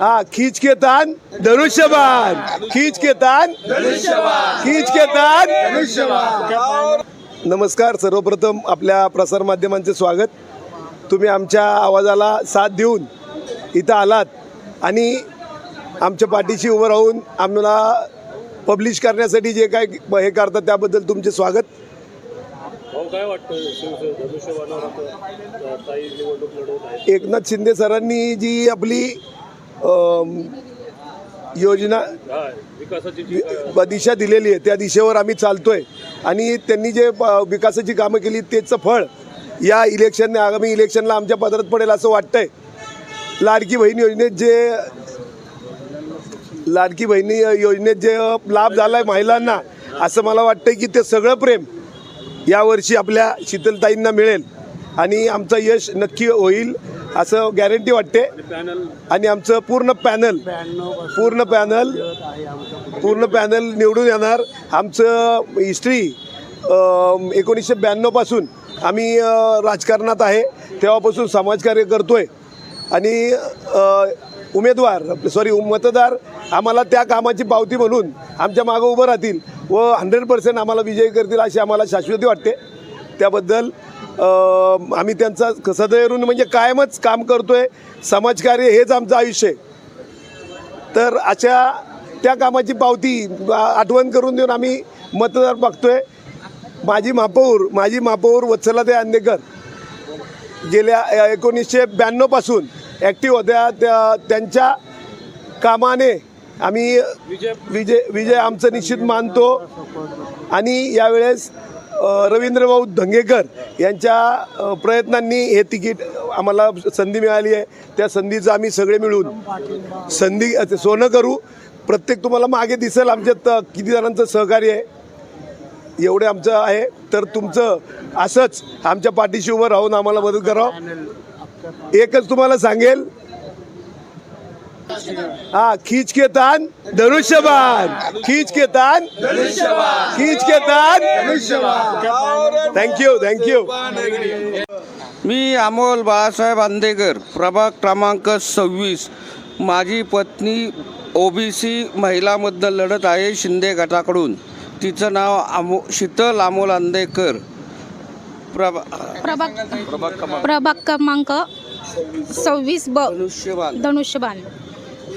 हा खींच के तान धनुष्यबाण. खींच के तान खींच के तान नमस्कार सर्वप्रथम आपल्या प्रसारमाध्यमांचे स्वागत. तुम्ही आमच्या आवाजाला साथ देऊन इथं आलात आणि आमच्या पाठीशी उभं राहून आम्हाला पब्लिश करण्यासाठी जे काय हे करतात त्याबद्दल तुमचे स्वागत. एकनाथ शिंदे सरांनी जी आपली योजना विकासाची ब- दिशा दिलेली आहे. त्या दिशेवर आम्ही चालतोय. आणि त्यांनी जे प- विकासाची कामं केली त्याचं फळ या इलेक्शनने आगामी इलेक्शनला आमच्या पदरात पडेल असं वाटतंय. लाडकी बहीण योजनेत जे लाडकी बहिणी योजनेत जे लाभ झाला आहे महिलांना असं मला वाटतंय की ते सगळं प्रेम यावर्षी आपल्या शीतलताईंना मिळेल. आणि आमचं यश नक्की होईल. असं गॅरंटी वाटते. आणि आमचं पूर्ण पॅनल पूर्ण पॅनल पूर्ण पॅनल निवडून येणार. आमचं हिस्ट्री एकोणीसशे ब्याण्णवपासून आम्ही राजकारणात आहे. तेव्हापासून समाजकार्य करतोय. आणि अ, उमेदवार सॉरी मतदार आम्हाला त्या कामाची पावती म्हणून आमच्या मागं उभं राहतील व हंड्रेड पर्सेंट आम्हाला विजयी करतील अशी आम्हाला शाश्वती वाटते. त्याबद्दल आम्ही त्यांचा सदैवरून म्हणजे कायमच काम करतोय. समाजकार्य हेच आमचं आयुष्य आहे. तर अशा त्या कामाची पावती आठवण करून देऊन आम्ही मतदार बघतोय. माजी महापौर माजी महापौर वत्सलाते अंदेकर गेल्या एकोणीसशे ब्याण्णवपासून ॲक्टिव्ह होत्या. त्या त्यांच्या कामाने आम्ही विजय विजय विजय आमचं निश्चित मानतो. आणि यावेळेस रवींद्रभाऊ धंगेकर यांच्या प्रयत्नांनी हे तिकीट आम्हाला संधी मिळाली आहे. त्या संधीचं आम्ही सगळे मिळून संधी सोनं करू. प्रत्येक तुम्हाला मागे दिसेल आमच्यात किती जणांचं सहकार्य आहे. एवढे आमचं आहे. तर तुमचं असंच आमच्या पाठीशी उभं राहून आम्हाला मदत करावं. एकच तुम्हाला सांगेल हा खींच के तान धनुष्यबाण. खींच के तान खींच के तान. थँक्यू थँक्यू मी अमोल बाळासाहेब आंदेकर प्रभाग क्रमांक सव्वीस. माझी पत्नी ओबीसी महिलामधनं लढत आहे शिंदे गटाकडून. तिचं नाव अमो शीतल अमोल आंदेकर. प्रभा प्रभाग प्रभाग क्रमांक सव्वीस ब धनुष्यबाण. धनुष्यबाण.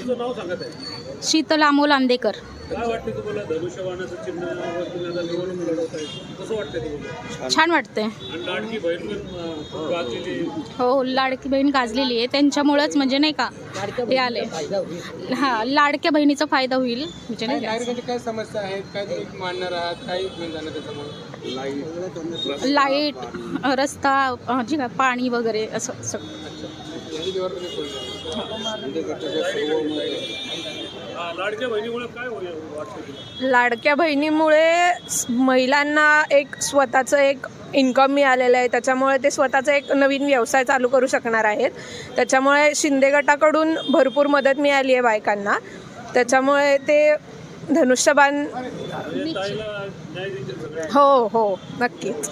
तुमचं नाव सांगत आहे. शीतल अमोल आंदेकर. काय वाटते तुम्हाला धनुष्यबाणाचं चिन्हावर तुम्ही आता निवडणूक लढवत आहे कसं वाटतंय तुम्हाला? छान. वाटते आणि लाडकी बहीण पण अं, खूप गाजलेली हो लाडकी बहीण गाजलेली आहे. त्यांच्यामुळंच म्हणजे नाही का हे आले हा लाडक्या बहिणीचा फायदा होईल. म्हणजे नाही का. काय समस्या आहेत? काय तुम्ही मांडणार आहात? काय घेऊन जाणार त्याच्यामुळे? लाइट. अ, रस्ता अ, जे काय पाणी वगैरे असं सगळं लाडक्या बहिणीमुळे काय होईल वाटतं तुला? लाडक्या बहिणीमुळे स- महिलांना एक स्वतःचं एक इन्कम मिळालेलं आहे. त्याच्यामुळे ते स्वतःचा एक नवीन व्यवसाय चालू करू शकणार आहेत. त्याच्यामुळे शिंदे गटाकडून भरपूर मदत मिळाली आहे बायकांना. त्याच्यामुळे ते धनुष्यबाण सगळे. हो हो नक्कीच.